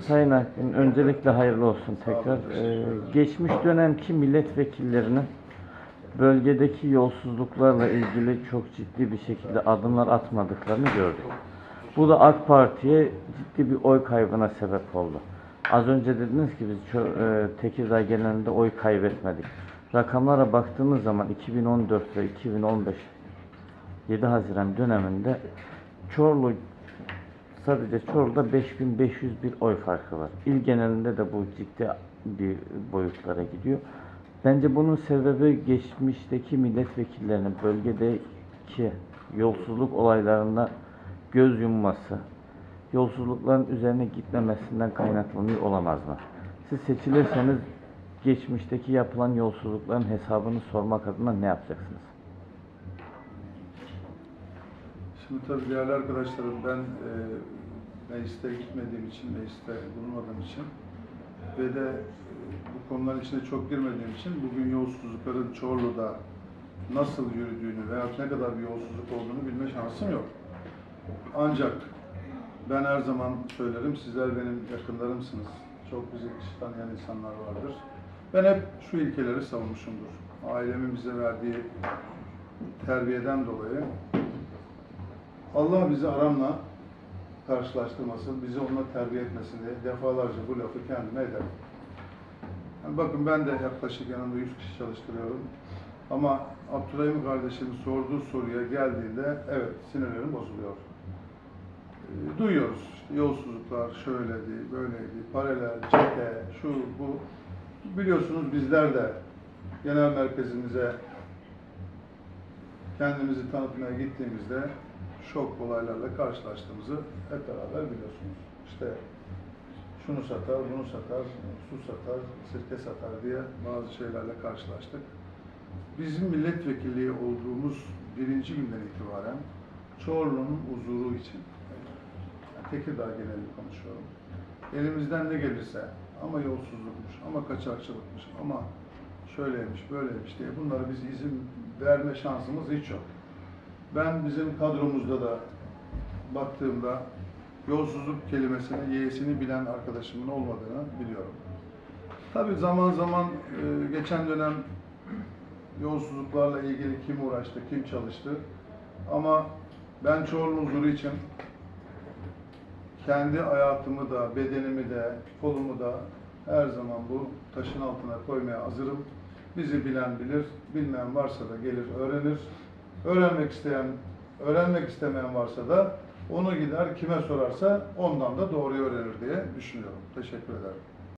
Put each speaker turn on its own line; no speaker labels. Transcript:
Sayın Akgün, öncelikle hayırlı olsun tekrar. Ee, geçmiş dönemki milletvekillerinin bölgedeki yolsuzluklarla ilgili çok ciddi bir şekilde adımlar atmadıklarını gördük. Bu da AK Parti'ye ciddi bir oy kaybına sebep oldu. Az önce dediniz ki biz e, Tekirdağ genelinde oy kaybetmedik. Rakamlara baktığımız zaman 2014 ve 2015 7 Haziran döneminde Çorlu sadece Çorlu'da 5501 oy farkı var. İl genelinde de bu ciddi bir boyutlara gidiyor. Bence bunun sebebi geçmişteki milletvekillerinin bölgedeki yolsuzluk olaylarına göz yumması, yolsuzlukların üzerine gitmemesinden kaynaklanıyor olamaz mı? Siz seçilirseniz geçmişteki yapılan yolsuzlukların hesabını sormak adına ne yapacaksınız?
Şimdi tabii değerli arkadaşlarım ben e, mecliste gitmediğim için, mecliste bulunmadığım için ve de e, bu konuların içine çok girmediğim için bugün yolsuzlukların Çorlu'da nasıl yürüdüğünü veya ne kadar bir yolsuzluk olduğunu bilme şansım yok. Ancak ben her zaman söylerim, sizler benim yakınlarımsınız. Çok bizi kişi tanıyan insanlar vardır. Ben hep şu ilkeleri savunmuşumdur. Ailemin bize verdiği terbiyeden dolayı Allah bizi aramla karşılaştırmasın, bizi onunla terbiye etmesin diye defalarca bu lafı kendime ederim. Yani bakın ben de yaklaşık yanımda 100 kişi çalıştırıyorum. Ama Abdurrahim kardeşimin sorduğu soruya geldiğinde evet sinirlerim bozuluyor. Ee, duyuyoruz işte yolsuzluklar şöyleydi, böyleydi, paralel, çete, şu bu. Biliyorsunuz bizler de genel merkezimize kendimizi tanıtmaya gittiğimizde şok olaylarla karşılaştığımızı hep beraber biliyorsunuz. İşte şunu satar, bunu satar, su satar, sirke satar diye bazı şeylerle karşılaştık. Bizim milletvekilliği olduğumuz birinci günden itibaren Çorlu'nun huzuru için, yani Tekirdağ geneli konuşuyorum, elimizden ne gelirse ama yolsuzlukmuş, ama kaçakçılıkmış, ama şöyleymiş, böyleymiş diye bunlara biz izin verme şansımız hiç yok. Ben bizim kadromuzda da baktığımda yolsuzluk kelimesinin y'sini bilen arkadaşımın olmadığını biliyorum. Tabii zaman zaman e, geçen dönem yolsuzluklarla ilgili kim uğraştı, kim çalıştı. Ama ben Çorlu huzuru için kendi hayatımı da, bedenimi de, kolumu da her zaman bu taşın altına koymaya hazırım. Bizi bilen bilir, bilmeyen varsa da gelir öğrenir. Öğrenmek isteyen, öğrenmek istemeyen varsa da onu gider kime sorarsa ondan da doğruyu öğrenir diye düşünüyorum. Teşekkür ederim.